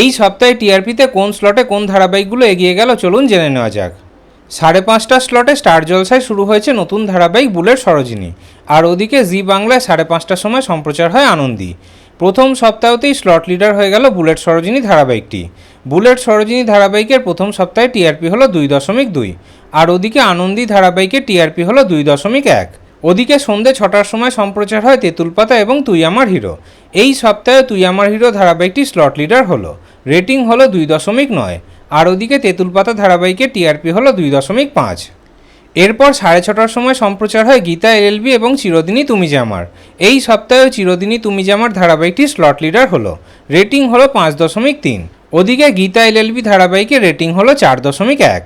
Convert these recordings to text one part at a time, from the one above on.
এই সপ্তাহে টিআরপিতে কোন স্লটে কোন ধারাবাহিকগুলো এগিয়ে গেল চলুন জেনে নেওয়া যাক। সাড়ে পাঁচটা স্লটে স্টার জলসায় শুরু হয়েছে নতুন ধারাবাহিক বুলেট সরোজিনী। আর ওদিকে জি বাংলায় সাড়ে পাঁচটার সময় সম্প্রচার হয় আনন্দী। প্রথম সপ্তাহতেই স্লট লিডার হয়ে গেল বুলেট সরোজিনী ধারাবাহিকটি। বুলেট সরোজিনী ধারাবাহিকের প্রথম সপ্তাহে টিআরপি হলো দুই দশমিক দুই। আর ওদিকে আনন্দী ধারাবাহিকের টিআরপি হলো দুই দশমিক এক। ওদিকে সন্ধে ছটার সময় সম্প্রচার হয় তেঁতুলপাতা এবং তুই আমার হিরো। এই সপ্তাহে তুই আমার হিরো ধারাবাহিকটি স্লট লিডার হলো। রেটিং হলো দুই দশমিক নয়, আর ওদিকে তেঁতুলপাতা ধারাবাহিকের টিআরপি হলো দুই দশমিক পাঁচ। এরপর সাড়ে ছটার সময় সম্প্রচার হয় গীতা এলএলবি এবং চিরদিনই তুমি জামার। এই সপ্তাহে চিরদিনই তুমি জামার ধারাবাহিকটি স্লট লিডার হলো। রেটিং হলো পাঁচ দশমিক তিন, ওদিকে গীতা এলএলবি ধারাবাহিকের রেটিং হলো চার দশমিক এক।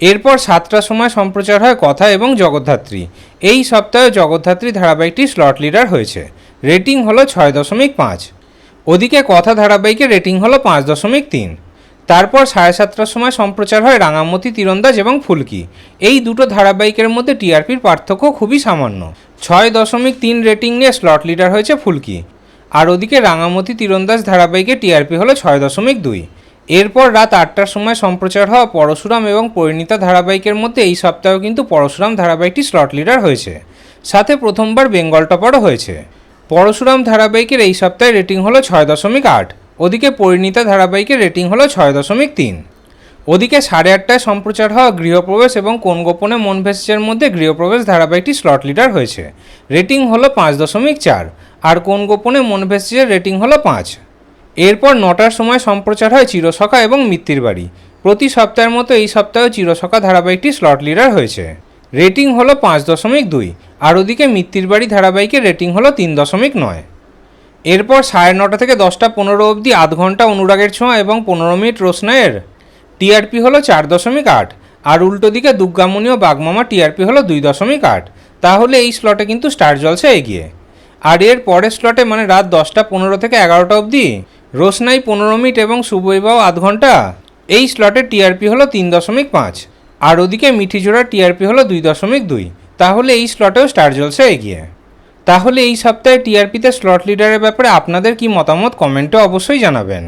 এরপর সাতটার সময় সম্প্রচার হয় কথা এবং জগদ্ধাত্রী। এই সপ্তাহে জগদ্ধাত্রী ধারাবাহিকটি স্লট লিডার হয়েছে। রেটিং হলো ছয় দশমিক পাঁচ। ওদিকে কথা ধারাবাহিকের রেটিং হলো পাঁচ দশমিক তিন। তারপর সাড়ে সাতটার সময় সম্প্রচার হয় রাঙামতি, তীরন্দাজ এবং ফুলকি। এই দুটো ধারাবাহিকের মধ্যে টিআরপির পার্থক্য খুবই সামান্য। ছয় দশমিক তিন রেটিং নিয়ে স্লট লিডার হয়েছে ফুলকি। আর ওদিকে রাঙামতি, তীরন্দাজ ধারাবাহিকে টিআরপি হলো ছয় দশমিক দুই। এরপর রাত আটটার সময় সম্প্রচার হওয়া পরশুরাম এবং পরিণীতা ধারাবাহিকের মধ্যে এই সপ্তাহেও কিন্তু পরশুরাম ধারাবাহিকটি স্লট লিডার হয়েছে। সাথে প্রথমবার বেঙ্গল টপারও হয়েছে। পরশুরাম ধারাবাহিকের এই সপ্তাহে রেটিং হলো ছয় দশমিক আট। ওদিকে পরিণীতা ধারাবাহিকের রেটিং হলো ছয় দশমিক তিন। ওদিকে সাড়ে আটটায় সম্প্রচার হওয়া গৃহপ্রবেশ এবং কোন গোপনে মন ভেসেছের মধ্যে গৃহপ্রবেশ ধারাবাহিকটি স্লট লিডার হয়েছে। রেটিং হলো পাঁচ দশমিক চার, আর কোন গোপনে মন ভেসেছের রেটিং হলো পাঁচ। এরপর নটার সময় সম্প্রচার হয় চিরসখা এবং মিত্তির বাড়ি। প্রতি সপ্তাহের মতো এই সপ্তাহে চিরসখা ধারাবাহিকটি স্লট লিডার হয়েছে। রেটিং হলো পাঁচ দশমিক দুই, আর ওদিকে মিত্তির বাড়ি ধারাবাহিকের রেটিং হলো তিন দশমিক নয়। এরপর সাড়ে নটা থেকে দশটা পনেরো অবধি আধ ঘণ্টা অনুরাগের ছোঁয়া এবং পনেরো মিনিট রোশনায়ের টিআরপি হলো চার দশমিক আট, আর উল্টো দিকে দুর্গামণি ও বাগমামা টিআরপি হলো দুই দশমিক আট। তাহলে এই স্লটে কিন্তু স্টার জলসা এগিয়ে। আর এর পরের স্লটে মানে রাত দশটা পনেরো থেকে এগারোটা অবধি রোশনাই পনেরো মিনিট এবং শুভৈবাও আধ ঘণ্টা। এই স্লটের টিআরপি হলো তিন দশমিক পাঁচ। আর ওদিকে মিঠিজোড়ার টিআরপি হলো দুই দশমিক দুই। তাহলে এই স্লটেও স্টার জলসে এগিয়ে। তাহলে এই সপ্তাহে টিআরপিতে স্লট লিডারের ব্যাপারে আপনাদের কি মতামত? কমেন্টে অবশ্যই জানাবেন।